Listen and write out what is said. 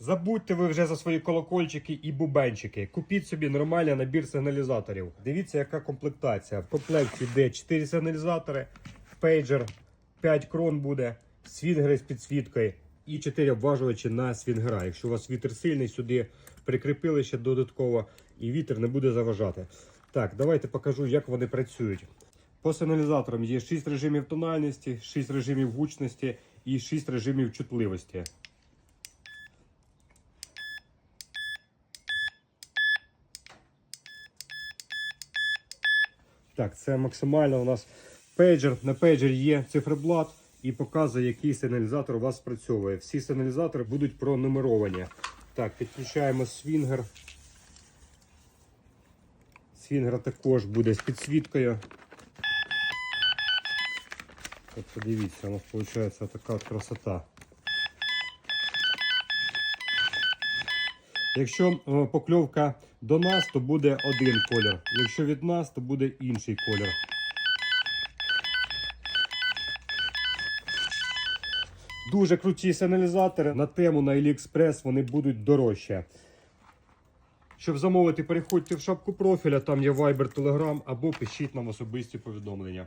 Забудьте ви вже за свої колокольчики і бубенчики. Купіть собі нормальний набір сигналізаторів. Дивіться, яка комплектація. В комплекті йде 4 сигналізатори, пейджер, 5 крон буде, свінгери з підсвіткою і 4 обважувачі на свінгера. Якщо у вас вітер сильний, сюди прикріпили ще додатково, і вітер не буде заважати. Так, давайте покажу, як вони працюють. По сигналізаторам є 6 режимів тональності, 6 режимів гучності і 6 режимів чутливості. Так, це максимально у нас пейджер. На пейджері є циферблат і показує, який сигналізатор у вас спрацьовує. Всі сигналізатори будуть пронумеровані. Так, підключаємо свінгер. Свінгер також буде з підсвіткою. От подивіться, у нас виходить така красота. Якщо е, покльовка до нас, то буде один колір. Якщо від нас, то буде інший колір. Дуже круті сигналізатори. На тему на AliExpress вони будуть дорожче. Щоб замовити, переходьте в шапку профіля, там є Viber, Telegram або пишіть нам особисті повідомлення.